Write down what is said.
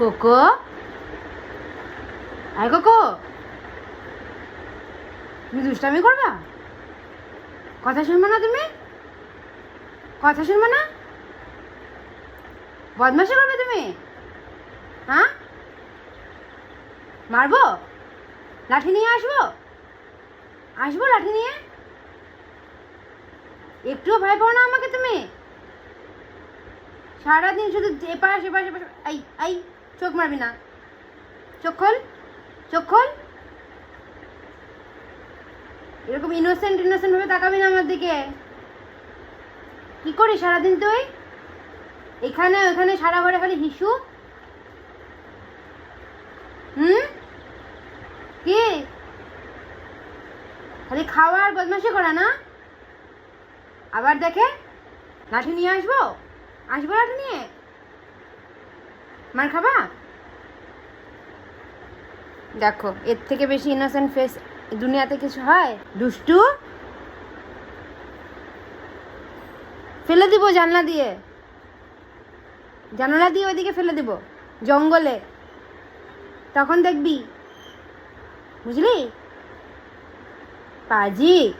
Cocoa? আয় cocoa! তুমি দুষ্টামি করবা? কথা শুনব না তুমি? কথা শুনব না? বদমাশি করবে তুমি? হ্যাঁ? মারবো? লাঠি নিয়ে আসব? আসব লাঠি নিয়ে? একটুও ভয় পাও না আমাকে তুমি? সারাদিন শুধু এপাশ এপাশ এপাশ, আই আই। চোখ মারবি না। চোখ খোল চোখ খোল। এরকম ইনোসেন্ট ইনোসেন্ট ভাবে তাকাবি না আমার দিকে। কি করিস সারাদিন তুই? এখানে, ওখানে, সারা ঘরে খালি হিসু? হুম? কি? খালি খাওয়ার বদমাশি করা না? আবার দেখে? লাঠি নিয়ে আসব? আসব লাঠি নিয়ে? মার খাবা? দেখো, এর থেকে বেশি ইনোসেন্ট ফেস দুনিয়াতে কিছু হয়? দুষ্টু? ফেলে দিব জানলা দিয়ে। জানলা দিয়ে ওইদিকে ফেলে দিব, জঙ্গলে। তখন দেখবি। বুঝলি? পাজি।